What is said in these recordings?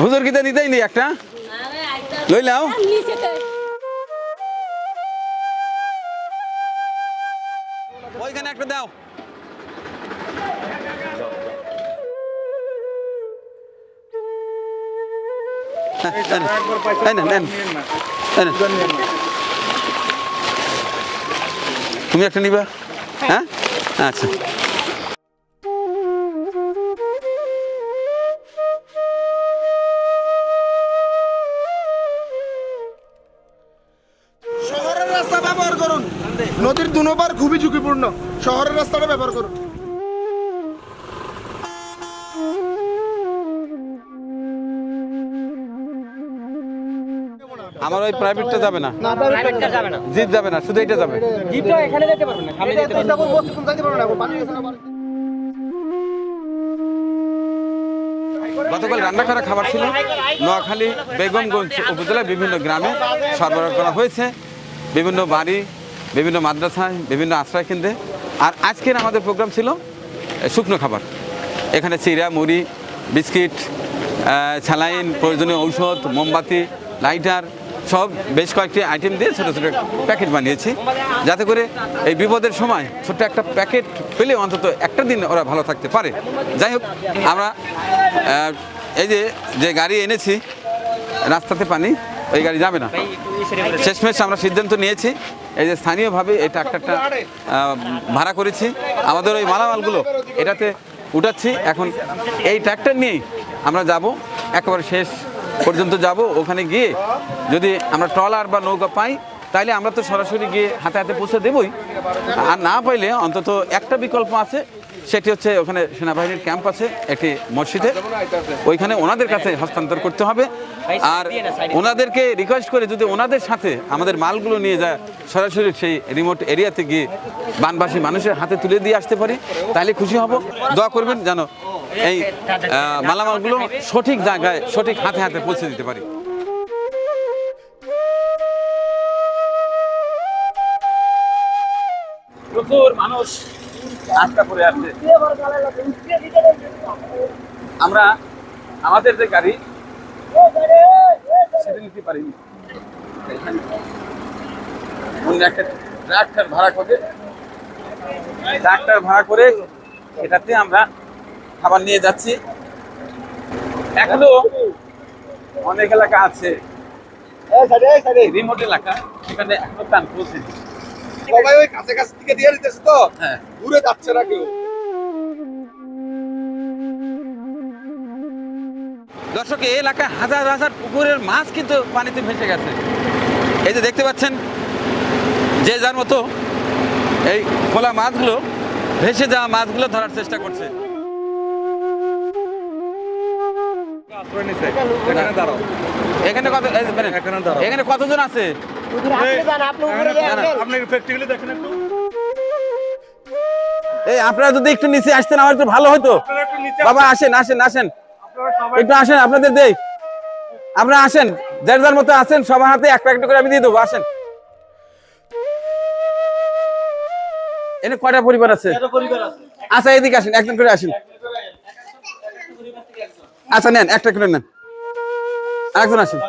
হুজুর কিতে দিতেই নি একটা? লই লাও ওইখানে একটা দাও। নেন। তুমি একটা নিবা? হ্যাঁ? আচ্ছা। করুন নদীর দুনোবার খুবই ঝুঁকিপূর্ণ। শহরের রাস্তাটা ব্যবহার করুন। আমার ওই প্রাইভেটটা যাবে না। প্রাইভেটটা যাবে না। জিপ যাবে না শুধু এটা যাবে। জিপটা এখানে যেতে পারবেন না সামনে যেতে পারবেন গতকাল রান্না করা খাবার ছিল। নোয়াখালী বেগমগঞ্জ উপজেলার বিভিন্ন গ্রামে সরবরাহ করা হয়েছে। বিভিন্ন বাড়ি বিভিন্ন মাদ্রাসায়, বিভিন্ন আশ্রয় কেন্দ্রে। আর আজকের আমাদের প্রোগ্রাম ছিল শুকনো খাবার। এখানে চিরা, মুড়ি, বিস্কিট স্যালাইন, প্রয়োজনীয় ঔষধ, মোমবাতি, লাইটার, সব বেশ কয়েকটি আইটেম দিয়ে ছোটো ছোটো প্যাকেট বানিয়েছি। যাতে করে এই বিপদের সময় ছোট্ট একটা প্যাকেট পেলে অন্তত একটা দিন ওরা ভালো থাকতে পারে। যাই হোক, আমরা এই যে যে গাড়ি এনেছি, রাস্তাতে পানি, ওই গাড়ি যাবে না। শেষমেশ আমরা সিদ্ধান্ত নিয়েছি এই যে স্থানীয়ভাবে এই ট্রাক্টরটা ভাড়া করেছি। আমাদের ওই মালামালগুলো এটাতে উঠাচ্ছি। এখন এই ট্র্যাক্টর নিয়েই আমরা যাব। একেবারে শেষ পর্যন্ত যাব। ওখানে গিয়ে যদি আমরা ট্রলার বা নৌকা পাই তাইলে আমরা তো সরাসরি গিয়ে হাতে হাতে পৌঁছে দেবই। আর না পাইলে অন্তত একটা বিকল্প আছে। সেটি হচ্ছে ওখানে সেনাবাহিনীর ক্যাম্প আছে, একটি মসজিদে। ওইখানে ওনাদের কাছে হস্তান্তর করতে হবে। আর ওনাদেরকে রিকোয়েস্ট করে যদি ওনাদের সাথে আমাদের মালগুলো নিয়ে যায়, সরাসরি সেই রিমোট এরিয়াতে গিয়ে বানবাসী মানুষের হাতে তুলে দিয়ে আসতে পারি, তাহলে খুশি হব। দোয়া করবেন যেন এই মালামালগুলো সঠিক জায়গায়, সঠিক হাতে হাতে পৌঁছে দিতে পারি। প্রচুর মানুষ। আটকা পড়ে আছে আমরা আমাদের যে গাড়ি সেটা নিতে পারিনি। অন্য একটা ট্রাক্টর ভাড়া করে ট্রাক্টর ভাড়া করে এটাতে আমরা খাবার নিয়ে যাচ্ছি। এখনও অনেক এলাকা আছে। রিমোট এলাকা সেখানে এখনও প্রাণ পৌঁছেনি সবাই ওই কাছে কাছে থেকে দিয়ে দিতেছে তো। হ্যাঁ। দূরে যাচ্ছে না কেউ। দর্শক এই এলাকায় হাজার হাজার পুকুরের মাছ কিন্তু পানিতে ভেসে গেছে। এই যে দেখতে পাচ্ছেন যে যার মতো এই খোলা মাছগুলো ভেসে যাওয়া মাছগুলো ধরার চেষ্টা করছে। এখানে কত এখানে কতজন আছে? এই আপনারা যদি একটু নিচে আসতেন আমার একটু ভালো হতো। বাবা আসেন। আসেন আসেন একটু আসেন আপনাদের দেই। আপনারা আসেন যার যার মতো আসেন সবার হাতে এক প্যাকেট করে আমি দিয়ে দেবো আসেন। এনে কয়টা পরিবার আছে? আচ্ছা এদিকে আসেন একজন করে আসেন। আচ্ছা নেন একটা করে নেন। আরেকজন আসেন।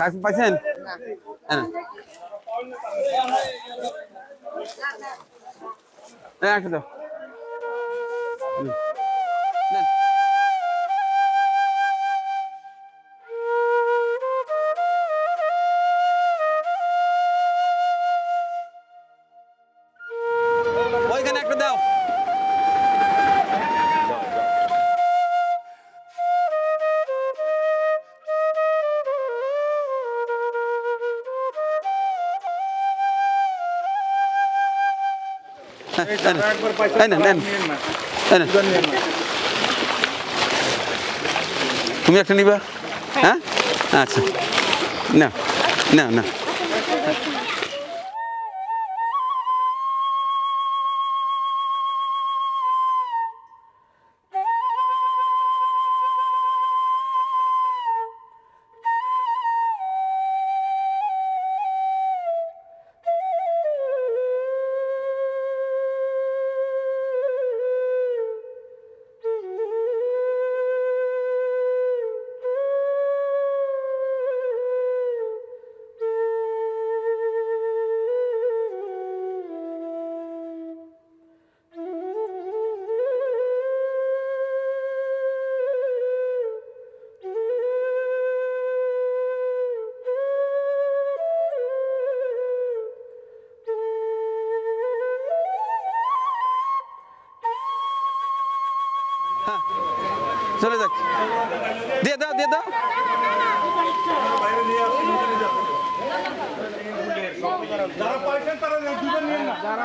কাকু পাইছেন? হ্যাঁ। হ্যাঁ একটা দাও তুমি একটা নিবা? হ্যাঁ? আচ্ছা। না না না। দাও দিয়ে দাও। যারা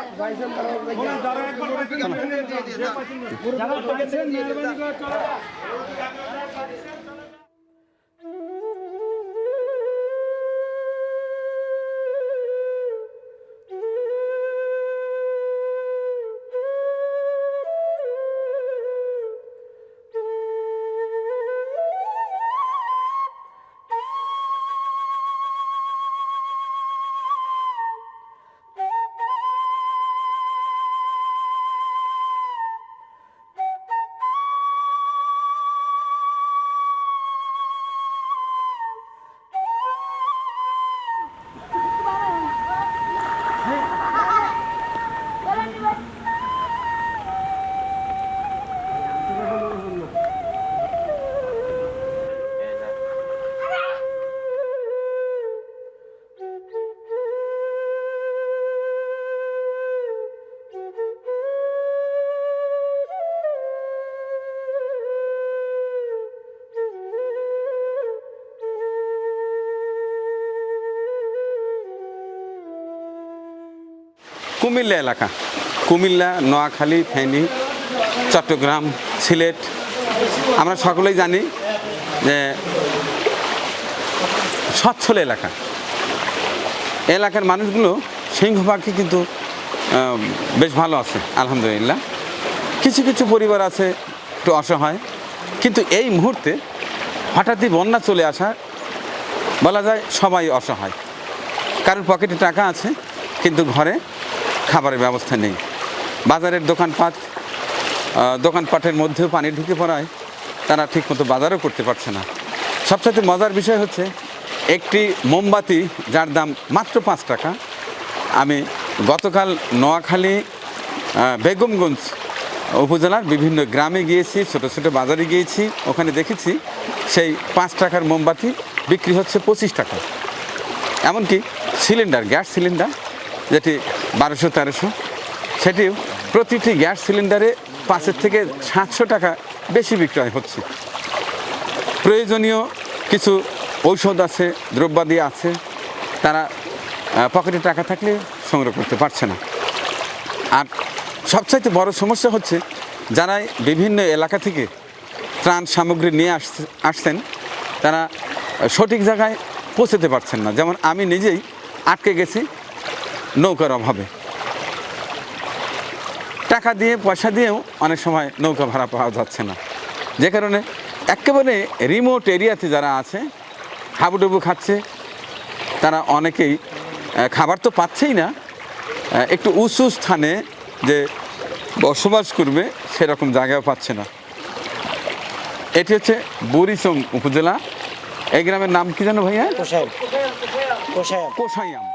কুমিল্লা এলাকা। কুমিল্লা, নোয়াখালী, ফেনী, চট্টগ্রাম, সিলেট। আমরা সকলেই জানি যে সচ্ছল এলাকা। এলাকার মানুষগুলো সিংহভাগই কিন্তু বেশ ভালো আছে, আলহামদুলিল্লাহ। কিছু কিছু পরিবার আছে একটু অসহায়, কিন্তু এই মুহূর্তে হঠাৎই বন্যা চলে আসা, বলা যায় সবাই অসহায়। কারোর পকেটে টাকা আছে, কিন্তু ঘরে খাবারের ব্যবস্থা নেই। বাজারের দোকানপাট দোকানপাটের মধ্যেও পানি ঢুকে পড়ায় তারা ঠিকমতো বাজারও করতে পারছে না। সবচেয়ে মজার বিষয় হচ্ছে, একটি মোমবাতি যার দাম মাত্র পাঁচ টাকা। আমি গতকাল নোয়াখালী বেগমগঞ্জ উপজেলার বিভিন্ন গ্রামে গিয়েছি, ছোট ছোট বাজারে গিয়েছি, ওখানে দেখেছি সেই পাঁচ টাকার মোমবাতি বিক্রি হচ্ছে পঁচিশ টাকা। এমনকি সিলিন্ডার, গ্যাস সিলিন্ডার, যেটি বারোশো, তেরোশো। সেটিও প্রতিটি গ্যাস সিলিন্ডারে পাঁচের থেকে সাতশো টাকা বেশি বিক্রয় হচ্ছে। প্রয়োজনীয় কিছু ঔষধ আছে, দ্রব্যাদি আছে, তারা পকেটে টাকা থাকলে সংগ্রহ করতে পারছে না। আর সবচাইতে বড় সমস্যা হচ্ছে যারা বিভিন্ন এলাকা থেকে ত্রাণ সামগ্রী নিয়ে আসছে, আসছেন, তারা সঠিক জায়গায় পৌঁছতে পারছেন না। যেমন আমি নিজেই আটকে গেছি নৌকার অভাবে। টাকা দিয়ে পয়সা দিয়েও অনেক সময় নৌকা ভাড়া পাওয়া যাচ্ছে না। যে কারণে একেবারে রিমোট এরিয়াতে যারা আছে হাবুডুবু খাচ্ছে তারা অনেকেই খাবার তো পাচ্ছেই না। একটু উঁচু স্থানে যে বসবাস করবে সেরকম জায়গাও পাচ্ছে না। এটি হচ্ছে বুড়িচং উপজেলা। এই গ্রামের নাম কি জানো ভাইয়া? কোষাইয়াম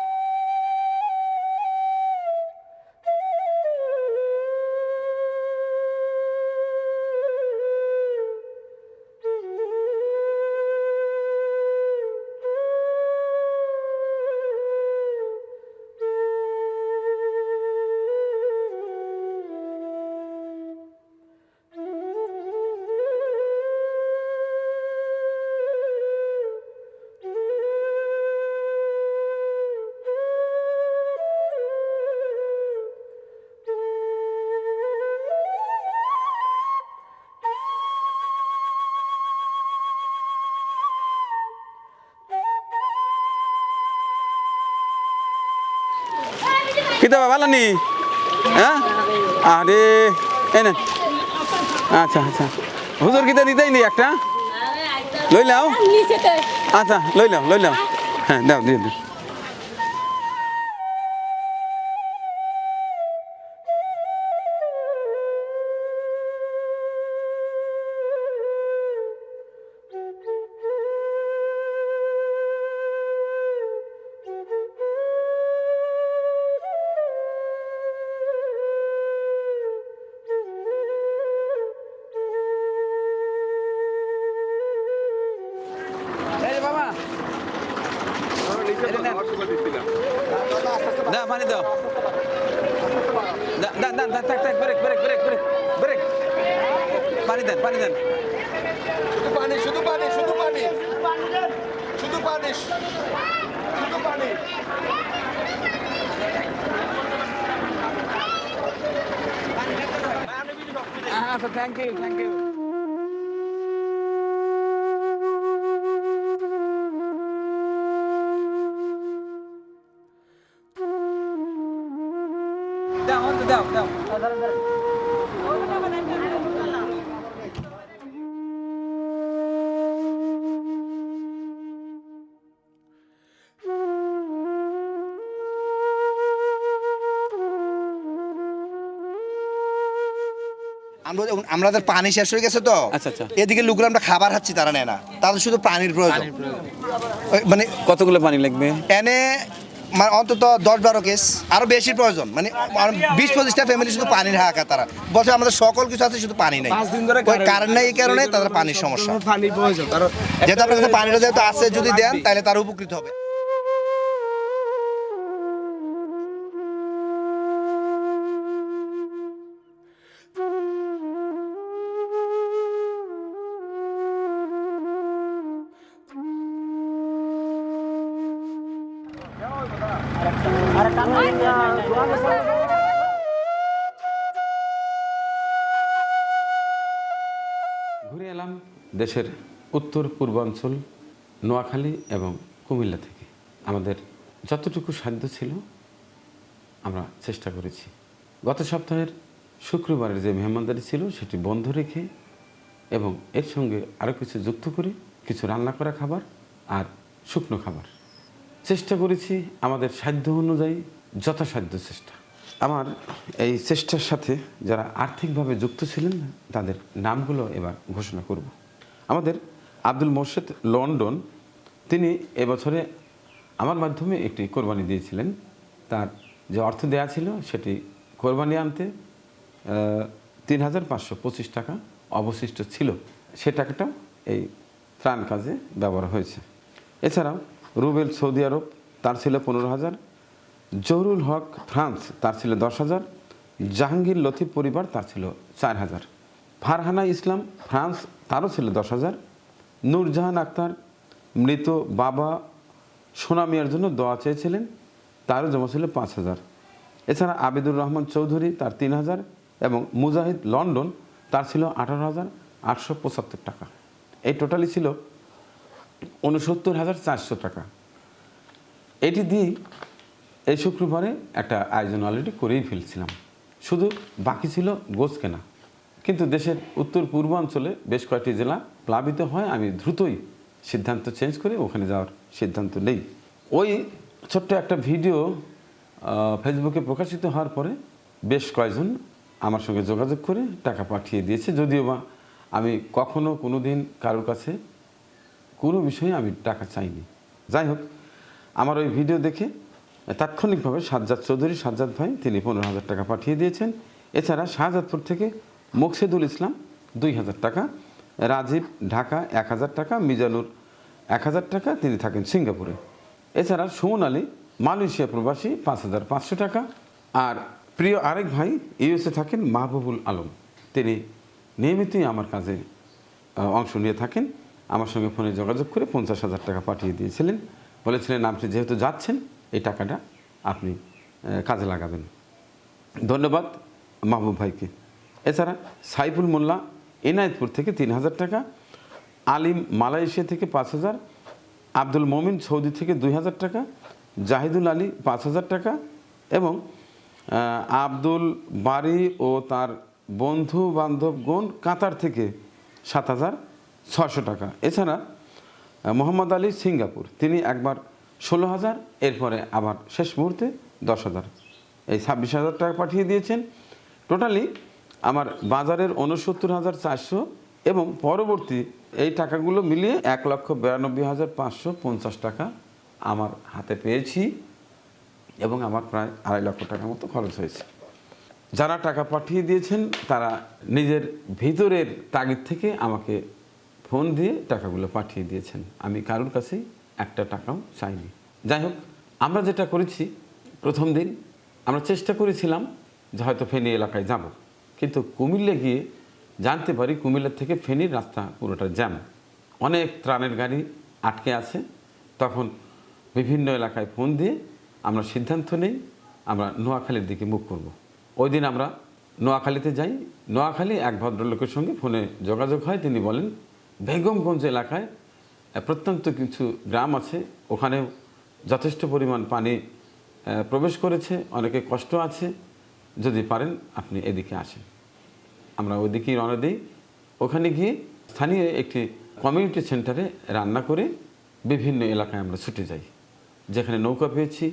কিতা ভালো নি? হ্যাঁ? আরে এই নেন আচ্ছা আচ্ছা। হুজুর কিতা দিতেই নি একটা? লইলাও আচ্ছা লইলাও লইলাও লই লাও হ্যাঁ দাও দিয়ে দিও। দাও পানি দাও। দা- দা- দা- দা- থাক, থাক, break, break, break, break, break. পানি দেন পানি দেন। শুধু পানি শুধু পানি শুধু পানি। শুধু পানি শুধু পানি। আচ্ছা থ্যাংক ইউ থ্যাংক ইউ আমাদের পানি শেষ হয়ে গেছে তো আচ্ছা, আচ্ছা। এদিকে আমরা খাবার খাচ্ছি তারা নেয় না। তাদের শুধু পানির প্রয়োজন। মানে কতগুলো পানি লাগবে? এনে মানে অন্তত দশ বারো কেস আরও বেশি প্রয়োজন। মানে বিশ পঁচিশটা ফ্যামিলি শুধু পানির হাহাকার তারা। বলছে আমাদের সকল কিছু আছে শুধু পানি নেই। পাঁচ দিন ধরে ওই কারেন্ট নেই এই কারণে তাদের পানির সমস্যা। পানির প্রয়োজন। কারণ যেহেতু আপনার কাছে পানিটা যেহেতু আছে যদি দেন তাহলে তারা উপকৃত হবে। দেশের উত্তর, পূর্বাঞ্চল, নোয়াখালী এবং কুমিল্লা থেকে। আমাদের যতটুকু সাধ্য ছিল, আমরা চেষ্টা করেছি। গত সপ্তাহের শুক্রবারের যে মেহমানদারি ছিল, সেটি বন্ধ রেখে এবং এর সঙ্গে আরও কিছু যুক্ত করে কিছু রান্না করা খাবার আর শুকনো খাবার। চেষ্টা করেছি আমাদের সাধ্য অনুযায়ী যথাসাধ্য চেষ্টা। আমার এই চেষ্টার সাথে যারা আর্থিকভাবে যুক্ত ছিলেন, তাদের নামগুলো এবার ঘোষণা করব। আমাদের আব্দুল মোর্শেদ লন্ডন, তিনি এবছরে আমার মাধ্যমে একটি কোরবানি দিয়েছিলেন। তার যে অর্থ দেয়া ছিল সেটি কোরবানি আনতে তিন হাজার পাঁচশো পঁচিশ টাকা অবশিষ্ট ছিল। সে টাকাটাও এই ত্রাণ কাজে ব্যবহার হয়েছে। এছাড়াও রুবেল সৌদি আরব, তার ছিল পনেরো হাজার। জহুরুল হক ফ্রান্স, তার ছিল দশ হাজার। জাহাঙ্গীর লতিফ পরিবার, তার ছিল চার হাজার। ফারহানা ইসলাম, ফ্রান্স, তারও ছিল দশ হাজার। নূরজাহান আক্তার, মৃত বাবা সোনা মিয়ার জন্য দোয়া চেয়েছিলেন, তারও জমা ছিল পাঁচ হাজার। এছাড়া আবিদুর রহমান চৌধুরী তার তিন হাজার এবং মুজাহিদ লন্ডন তার ছিল আঠারো হাজার আটশো পঁচাত্তর টাকা। এই টোটালি ছিল উনসত্তর হাজার চারশো টাকা। এটি দিয়ে এই শুক্রবারে একটা আয়োজন অলরেডি করেই ফেলছিলাম। শুধু বাকি ছিল গোছ কেনা কিন্তু দেশের উত্তর পূর্বাঞ্চলে বেশ কয়েকটি জেলা প্লাবিত হয় আমি দ্রুতই সিদ্ধান্ত চেঞ্জ করে ওখানে যাওয়ার সিদ্ধান্ত নেই। ওই ছোট্ট একটা ভিডিও ফেসবুকে প্রকাশিত হওয়ার পরে বেশ কয়েকজন আমার সঙ্গে যোগাযোগ করে টাকা পাঠিয়ে দিয়েছে। যদিও বা আমি কখনো কোনো দিন কারোর কাছে কোনো বিষয়ে আমি টাকা চাইনি। যাই হোক, আমার ওই ভিডিও দেখে তাৎক্ষণিকভাবে সাজ্জাদ চৌধুরী, সাজ্জাদ ভাই, তিনি পনেরো হাজার টাকা পাঠিয়ে দিয়েছেন। এছাড়া শাহজাদপুর থেকে মোকসেদুল ইসলাম দুই হাজার টাকা, রাজীব ঢাকা এক হাজার টাকা, মিজানুর এক হাজার টাকা, তিনি থাকেন সিঙ্গাপুরে। এছাড়া সুমন আলী, মালয়েশিয়া প্রবাসী, পাঁচ হাজার পাঁচশো টাকা। আর প্রিয় আরেক ভাই, ইউএসএ থাকেন মাহবুবুল আলম। তিনি নিয়মিতই আমার কাজে অংশ নিয়ে থাকেন। আমার সঙ্গে ফোনে যোগাযোগ করে পঞ্চাশ হাজার টাকা পাঠিয়ে দিয়েছিলেন। বলেছিলেন, আপনি যেহেতু যাচ্ছেন, এই টাকাটা আপনি কাজে লাগাবেন। ধন্যবাদ মাহবুব ভাইকে। এছাড়া সাইফুল মোল্লা, এনায়েতপুর থেকে তিন হাজার টাকা, আলিম মালয়েশিয়া থেকে পাঁচ হাজার, আব্দুল মমিন সৌদি থেকে দুই হাজার টাকা, জাহিদুল আলী পাঁচ হাজার টাকা এবং আব্দুল বারি ও তার বন্ধু বান্ধবগণ কাতার থেকে সাত হাজার ছশো টাকা। এছাড়া মোহাম্মদ আলী সিঙ্গাপুর, তিনি একবার ষোলো হাজার, এরপরে আবার শেষ মুহূর্তে দশ হাজার। এই ছাব্বিশ হাজার টাকা পাঠিয়ে দিয়েছেন। টোটালি আমার বাজারের উনসত্তর হাজার চারশো এবং পরবর্তী এই টাকাগুলো মিলিয়ে এক লক্ষ বিরানব্বই হাজার পাঁচশো পঞ্চাশ টাকা আমার হাতে পেয়েছি এবং আমার প্রায় আড়াই লক্ষ টাকার মতো খরচ হয়েছে। যারা টাকা পাঠিয়ে দিয়েছেন, তারা নিজের ভিতরের তাগিদ থেকে আমাকে ফোন দিয়ে টাকাগুলো পাঠিয়ে দিয়েছেন। আমি কারোর কাছেই একটা টাকাও চাইনি। যাই হোক, আমরা যেটা করেছি প্রথম দিন, আমরা চেষ্টা করেছিলাম যে হয়তো ফেনী এলাকায় যাব। কিন্তু কুমিল্লে গিয়ে জানতে পারি কুমিল্লা থেকে ফেনীর রাস্তা পুরোটা জ্যাম। অনেক ত্রাণের গাড়ি আটকে আছে। তখন বিভিন্ন এলাকায় ফোন দিয়ে আমরা সিদ্ধান্ত নেই, আমরা নোয়াখালীর দিকে মুখ করব। ওই দিন আমরা নোয়াখালীতে যাই। নোয়াখালী এক ভদ্রলোকের সঙ্গে ফোনে যোগাযোগ হয়। তিনি বলেন, বেগমগঞ্জ এলাকায় প্রত্যন্ত কিছু গ্রাম আছে। ওখানেও যথেষ্ট পরিমাণ পানি প্রবেশ করেছে। অনেকে কষ্ট আছে। যদি পারেন, আপনি এদিকে আসেন। আমরা ওইদিকেই রওনা দিই। ওখানে গিয়ে স্থানীয় একটি কমিউনিটি সেন্টারে রান্না করে বিভিন্ন এলাকায় আমরা ছুটে যাই। যেখানে নৌকা পেয়েছি,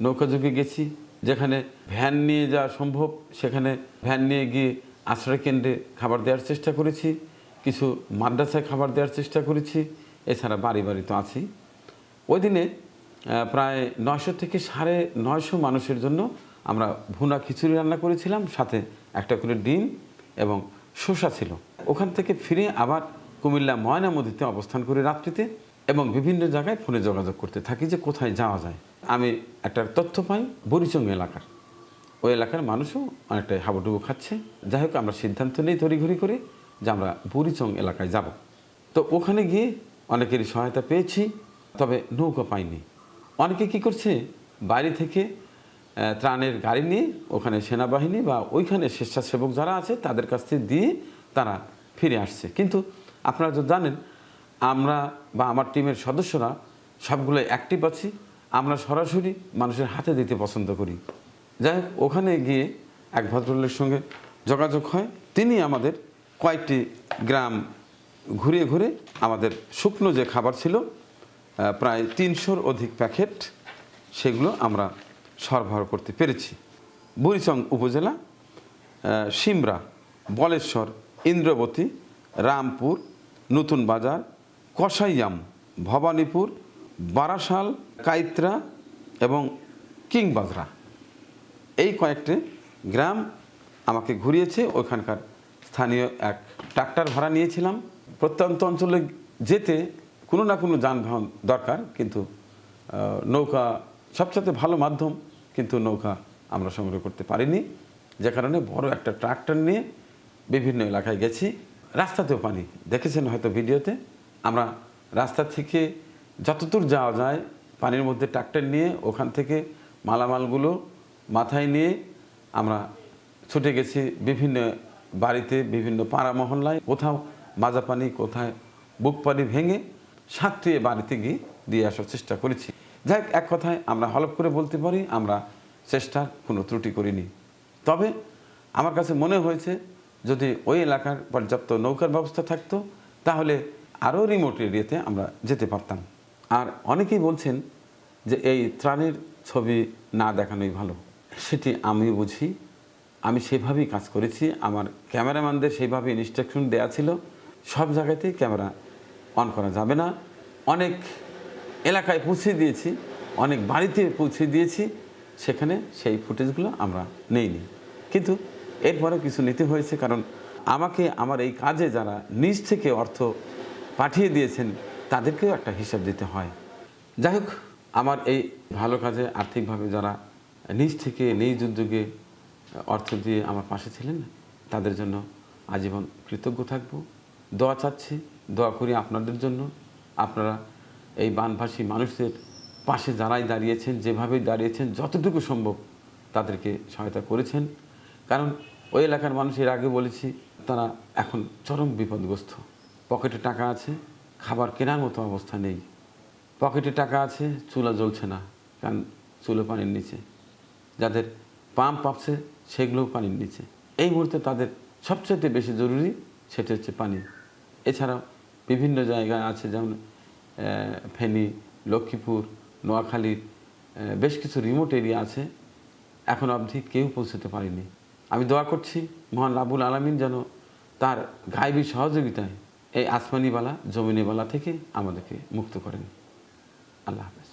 নৌকা যুগে গেছি। যেখানে ভ্যান নিয়ে যাওয়া সম্ভব, সেখানে ভ্যান নিয়ে গিয়ে আশ্রয় কেন্দ্রে খাবার দেওয়ার চেষ্টা করেছি। কিছু মাদ্রাসায় খাবার দেওয়ার চেষ্টা করেছি। এছাড়া বাড়ি বাড়ি তো আছি ওই দিনে প্রায় নয়শো থেকে সাড়ে নয়শো মানুষের জন্য আমরা ভুনা খিচুড়ি রান্না করেছিলাম, সাথে একটা করে ডিম এবং শসা ছিল। ওখান থেকে ফিরে আবার কুমিল্লা ময়নামতিতে অবস্থান করে রাত্রিতে এবং বিভিন্ন জায়গায় ফোনে যোগাযোগ করতে থাকি যে কোথায় যাওয়া যায়। আমি একটা তথ্য পাই বরিচং এলাকার। ওই এলাকার মানুষও অনেকটাই হাবুডুবু খাচ্ছে। যাই হোক, আমরা সিদ্ধান্ত নেই তড়িঘড়ি করে যে আমরা বুড়িচং এলাকায় যাব। তো ওখানে গিয়ে অনেকেরই সহায়তা পেয়েছি, তবে নৌকা পাইনি। অনেকে কি করছে বাইরে থেকে ত্রাণের গাড়ি নিয়ে ওখানে সেনাবাহিনী বা ওইখানে স্বেচ্ছাসেবক যারা আছে তাদের কাছ থেকে দিয়ে তারা ফিরে আসছে। কিন্তু আপনারা তো জানেন, আমরা বা আমার টিমের সদস্যরা সবগুলো অ্যাক্টিভ আছি। আমরা সরাসরি মানুষের হাতে দিতে পছন্দ করি। যাই হোক, ওখানে গিয়ে এক ভদ্রলোকের সঙ্গে যোগাযোগ হয়। তিনি আমাদের কয়েকটি গ্রাম ঘুরে ঘুরে আমাদের শুকনো যে খাবার ছিল প্রায় তিনশোর অধিক প্যাকেট, সেগুলো আমরা সরবরাহ করতে পেরেছি। বুড়িচং উপজেলা সিমরা, বলেশ্বর, ইন্দ্রবতী, রামপুর, নতুন বাজার, কসাইয়াম, ভবানীপুর, বারাসাল, কাইত্রা এবং কিংবাজরা এই কয়েকটি গ্রাম আমাকে ঘুরিয়েছে, ওইখানকার স্থানীয় এক ট্রাক্টর ভাড়া নিয়েছিলাম। প্রত্যন্ত অঞ্চলে যেতে কোনো না কোনো যানবাহন দরকার, কিন্তু নৌকা সবচেয়ে ভালো মাধ্যম কিন্তু নৌকা আমরা সংগ্রহ করতে পারিনি। যে কারণে বড় একটা ট্রাক্টর নিয়ে বিভিন্ন এলাকায় গেছি। রাস্তাতেও পানি। দেখেছেন হয়তো ভিডিওতে? আমরা রাস্তা থেকে যতদূর যাওয়া যায় পানির মধ্যে ট্রাক্টর নিয়ে ওখান থেকে মালামালগুলো মাথায় নিয়ে আমরা ছুটে গেছি বিভিন্ন বাড়িতে, বিভিন্ন পাড়া মহল্লায়। কোথাও মাজা পানি কোথায় বুক পানি ভেঙে সাঁতরিয়ে বাড়িতে গিয়ে দিয়ে আসার চেষ্টা করেছি। যাই এক কথায় আমরা হলপ করে বলতে পারি, আমরা চেষ্টার কোনো ত্রুটি করিনি। তবে আমার কাছে মনে হয়েছে, যদি ওই এলাকার পর্যাপ্ত নৌকার ব্যবস্থা থাকতো, তাহলে আরও রিমোট এরিয়াতে আমরা যেতে পারতাম। আর অনেকেই বলছেন যে এই ত্রাণের ছবি না দেখানোই ভালো। সেটি আমি বুঝি, আমি সেভাবেই কাজ করেছি, আমার ক্যামেরাম্যানদের সেইভাবে ইনস্ট্রাকশন দেওয়া ছিল, সব জায়গাতেই ক্যামেরা অন করা যাবে না। অনেক এলাকায় পৌঁছে দিয়েছি, অনেক বাড়িতে পৌঁছে দিয়েছি, সেখানে সেই ফুটেজগুলো আমরা নেইনি। কিন্তু এরপরেও কিছু নিতে হয়েছে, কারণ আমাকে, আমার এই কাজে যারা নিজ থেকে অর্থ পাঠিয়ে দিয়েছেন, তাদেরকেও একটা হিসাব দিতে হয়। যাই হোক, আমার এই ভালো কাজে আর্থিকভাবে যারা নিজ থেকে, নিজ উদ্যোগে অর্থ দিয়ে আমার পাশে ছিলেন, তাদের জন্য আজীবন কৃতজ্ঞ থাকব। দোয়া চাচ্ছি, দোয়া করি আপনাদের জন্য। আপনারা এই বানভাসী মানুষদের পাশে যারাই দাঁড়িয়েছেন, যেভাবেই দাঁড়িয়েছেন, যতটুকু সম্ভব তাদেরকে সহায়তা করেছেন। কারণ ওই এলাকার মানুষ এর আগে বলেছি, তারা এখন চরম বিপদগ্রস্ত। পকেটে টাকা আছে, খাবার কেনার মতো অবস্থা নেই। পকেটে টাকা আছে, চুলা জ্বলছে না, কারণ চুলো পানির নিচে। যাদের পাম্প পাচ্ছে সেগুলোও পানির নিচে। এই মুহূর্তে তাদের সবচেয়ে বেশি জরুরি, সেটা হচ্ছে পানি। এছাড়াও বিভিন্ন জায়গায় আছে, যেমন ফেনী, লক্ষ্মীপুর নোয়াখালীর বেশ কিছু রিমোট এরিয়া আছে। এখন অবধি কেউ পৌঁছতে পারেনি। আমি দোয়া করছি মহান রাবুল আলমিন যেন তার গাইবি সহযোগিতায় এই আসমানিবালা, জমিনিবালা থেকে আমাদেরকে মুক্ত করেন। আল্লাহ হাফেজ।